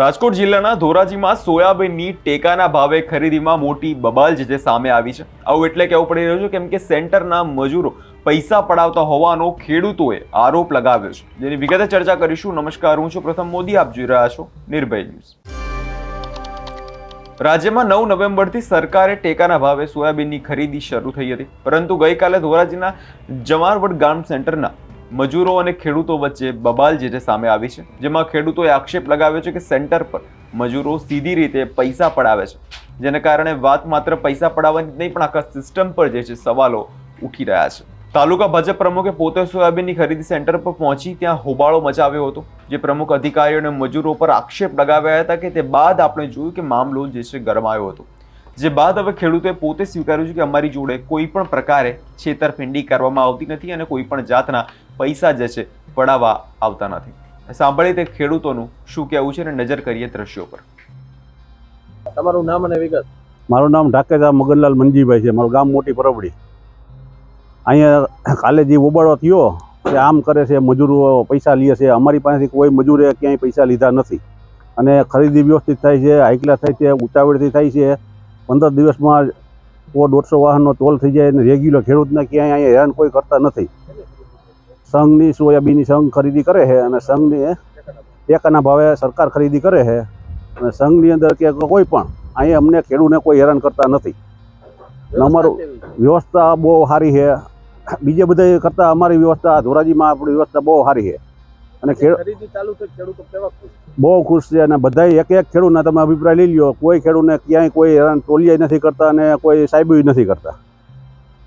રાજકોટ જિલ્લાના ધોરાજીમાં સોયાબીનની ટેકાના ભાવે ખરીદીમાં મોટી બબાલ જે સામે આવી છે. આવું એટલે કહેવું પડી રહ્યું છે કેમ કે સેન્ટરના મજૂરો પૈસા પડાવતા હોવાનો ખેડૂતોએ આરોપ લગાવ્યો છે. જેની વિગતે ચર્ચા કરીશું. નમસ્કાર, હું છું પ્રથમ મોદી. આપ જોઈ રહ્યા છો નિર્ભય ન્યૂઝ. રાજ્યમાં નવ નવેમ્બરથી સરકારે ટેકાના ભાવે સોયાબીનની ખરીદી શરૂ થઈ હતી. પરંતુ ગઈકાલે ધોરાજીના જમારવડ ગામ સેન્ટરના મજૂરો અને ખેડૂતો વચ્ચે બબાલ જે છે સામે આવી છે, જેમાં ખેડૂતોએ આક્ષેપ લગાવ્યો છે કે સેન્ટર પર મજૂરો સીધી રીતે પૈસા પડાવે છે. જેને કારણે વાત માત્ર પૈસા પડાવવાની નહીં, પણ આખા સિસ્ટમ પર જે છે સવાલો ઉઠી રહ્યા છે. તાલુકા ભાજપ પ્રમુખે પોતે સોયાબીનની ખરીદી સેન્ટર પર પહોંચી ત્યાં હોબાળો મચાવ્યો હતો, જે પ્રમુખ અધિકારીઓ અને મજૂરો પર આક્ષેપ લગાવ્યા હતા કે તે બાદ આપણે જોયું કે મામલો જે છે ગરમાયો હતો. જે બાદ હવે ખેડૂતોએ પોતે સ્વીકાર્યું છે કે અમારી જોડે કોઈ પણ પ્રકારે છેતરપિંડી કરવામાં આવતી નથી અને કોઈ પણ જાતના પૈસા જે છે પડાવવા આવતા નથી. સાંભળીએ તે ખેડૂતોનું શું કહેવું છે અને નજર કરીએ દ્રશ્યો પર. તમારું નામ અને વિગત. મારું નામ ઢાકેજા મગનલાલ મંજીભાઈ છે. મારું ગામ મોટી પરબડી. અહીંયા કાલે જે ઉબાડો થયો કે આમ કરે છે મજૂરો પૈસા લે છે. અમારી પાસેથી કોઈ મજૂરે ક્યાંય પૈસા લીધા નથી. અને ખરીદી વ્યવસ્થિત થાય છે હાઈકલા થાય છે ઉતાવળથી થાય છે. પંદર દિવસમાં સો દોઢસો વાહનનો ટોલ થઈ જાય અને રેગ્યુલર ખેડૂતને ક્યાંય અહીંયા હેરાન કોઈ કરતા નથી. સંઘની સોયાબીનની સંઘ ખરીદી કરે છે અને સંઘની ટેકાના ભાવે સરકાર ખરીદી કરે છે અને સંઘની અંદર કે કોઈ પણ અહીંયા અમને ખેડૂતને કોઈ હેરાન કરતા નથી. અમારું- વ્યવસ્થા વ્યવસ્થા બહુ સારી છે. બીજે બધા કરતાં અમારી વ્યવસ્થા ધોરાજીમાં આપણી વ્યવસ્થા બહુ સારી છે. અને? બહુ ખુશ છે અને બધા એક એક ખેડૂતના તમે અભિપ્રાય લઈ લ્યો. કોઈ ખેડૂતને ક્યાંય કોઈ હેરાન ટોલિયાય નથી કરતા અને કોઈ સાહેબી નથી કરતા.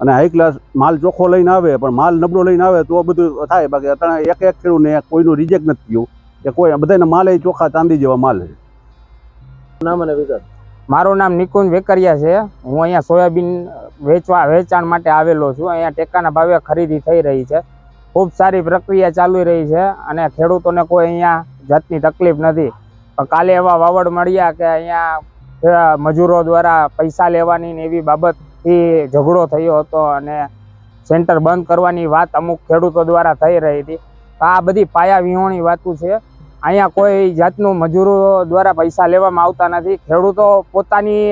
અને હાઈ ક્લાસ માલ ચોખ્ખો લઈને આવે પણ માલ નબળો લઈને આવે તો બધું થાય. બાકી અત્યારે એક એક ખેડૂતને કોઈનું રિજેક્ટ નથી થયું. કે કોઈ બધાને માલ એ ચોખ્ખા ચાંદી જેવા માલ છે. નામ અને વિગત? મારું નામ નિકુંજ વેકરિયા છે. હું અહીંયા સોયાબીન વેચવા વેચાણ માટે આવેલો છું. અહીંયા ટેકાના ભાવે ખરીદી થઈ રહી છે. ખૂબ સારી પ્રક્રિયા ચાલી રહી છે અને ખેડૂતોને કોઈ અહીંયા જાતની તકલીફ નથી. કાલે એવા વાવડ મળ્યા કે અહીંયા મજૂરો દ્વારા પૈસા લેવાની ને એવી બાબતથી ઝઘડો થયો હતો અને સેન્ટર બંધ કરવાની વાત અમુક ખેડૂતો દ્વારા થઈ રહી હતી. તો આ બધી પાયા વિહોણી વાતો છે. અહીંયા કોઈ જાતનું મજૂરો દ્વારા પૈસા લેવામાં આવતા નથી. ખેડૂતો પોતાની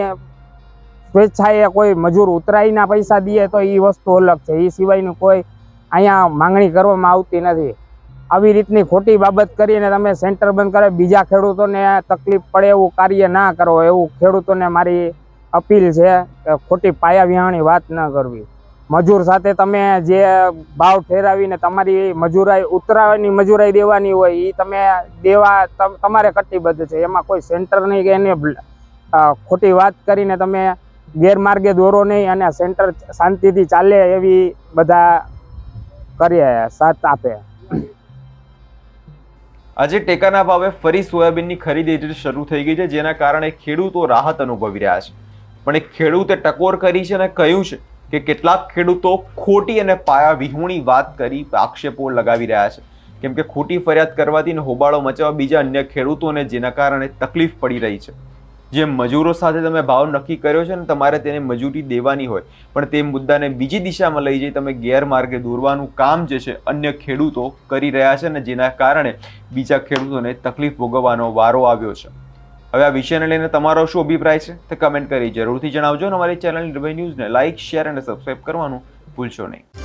સ્વેચ્છાએ કોઈ મજૂર ઉતરાઈના પૈસા દઈએ તો એ વસ્તુ અલગ છે. એ સિવાયનું કોઈ અહીંયા માંગણી કરવામાં આવતી નથી. આવી રીતની ખોટી બાબત કરીને તમે સેન્ટર બંધ કરે બીજા ખેડૂતોને તકલીફ પડે એવું કાર્ય ના કરો, એવું ખેડૂતોને મારી અપીલ છે કે ખોટી પાયા વિહાણી વાત ન કરવી. મજૂર સાથે તમે જે ભાવ ઠેરાવીને તમારી મજૂરાઈ, ઉતરાવાની મજૂરાઈ દેવાની હોય એ તમે દેવા તમ- તમારે કટિબદ્ધ છે. એમાં કોઈ સેન્ટર નહીં કે એને ખોટી વાત કરીને તમે ગેરમાર્ગે દોરો નહીં અને સેન્ટર શાંતિથી ચાલે એવી બધા કરીએ, સાથ આપે. આજે ટેકાના ભાવે ફરી સોયાબીનની ખરીદી શરૂ થઈ ગઈ છે, જેના કારણે ખેડૂતો રાહત અનુભવી રહ્યા છે. પણ એ ખેડૂતે ટકોર કરી છે અને કહ્યું છે કે કેટલાક ખેડૂતો ખોટી અને પાયા વિહોણી વાત કરી આક્ષેપો લગાવી રહ્યા છે. કેમ કે ખોટી ફરિયાદ કરવાથી હોબાળો મચાવવા બીજા અન્ય ખેડૂતોને જેના કારણે તકલીફ પડી રહી છે. જે મજૂરો સાથે તમે ભાવ નક્કી કર્યો છે ને તમારે તેને મજૂરી દેવાની હોય, પણ તે મુદ્દાને બીજી દિશામાં લઈ જઈ તમે ગેરમાર્ગે દોરવાનું કામ જે છે અન્ય ખેડૂતો કરી રહ્યા છે ને જેના કારણે બીજા ખેડૂતોને તકલીફ ભોગવવાનો વારો આવ્યો છે. હવે આ વિષયને લઈને તમારો શું અભિપ્રાય છે તે કમેન્ટ કરી જરૂરથી જણાવજો અને અમારી ચેનલ નિર્ભય ન્યૂઝને લાઇક શેર અને સબસ્ક્રાઇબ કરવાનું ભૂલશો નહીં.